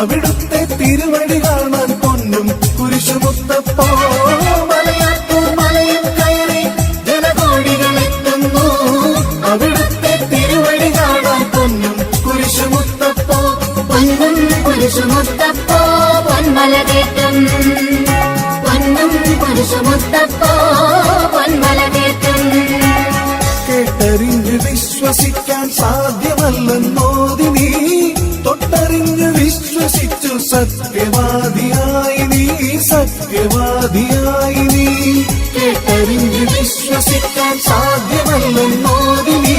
അവിടുത്തെ തിരുവടി കാണാൻ പൊന്നും കുരിശുമുത്തപ്പോ. മലയാറ്റൂർ മലയും കയറി ജനകോടികളെത്തുന്നു. അവിടുത്തെ തിരുവടി കാണാൻ പൊന്നും കുരിശുമുത്തപ്പോ. പൊന്നും കുരിശുമുത്തപ്പോ പൊന്മല കേട്ടും പൊന്നും കുരിശുമുത്തപ്പോ പൊന്മല കേട്ടും കേട്ടറിഞ്ഞ് വിശ്വസിക്കാൻ സാധ്യമല്ലെന്നോതി വിശ്വസിച്ചു സത്യവാദിയായി നീ സത്യവാദിയായി നീ. കേട്ടറിഞ്ഞ് വിശ്വസിക്കാൻ സാധ്യമല്ലെന്നോടി നീ.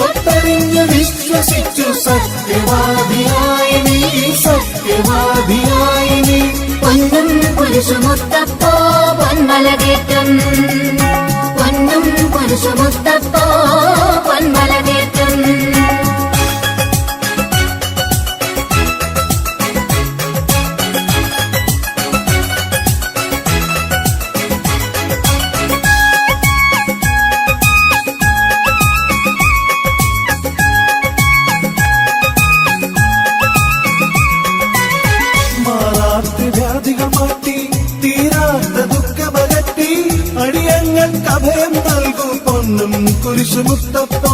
തൊട്ടറിഞ്ഞ് വിശ്വസിച്ചു സത്യവാദിയായി നീ സത്യവാദിയായി നീ. പൊന്നും കുരിശുമുത്തപ്പോ പൊന്മല കേട്ടും പൊന്നും കുരിശുമുത്തപ്പോ വ്യാധികൾ മാറ്റി തീരാത്ത ദുഃഖമകറ്റി അടിയങ്ങൾക്ക് അഭയം നൽകും പൊന്നും കുരിശുമുത്തപ്പോ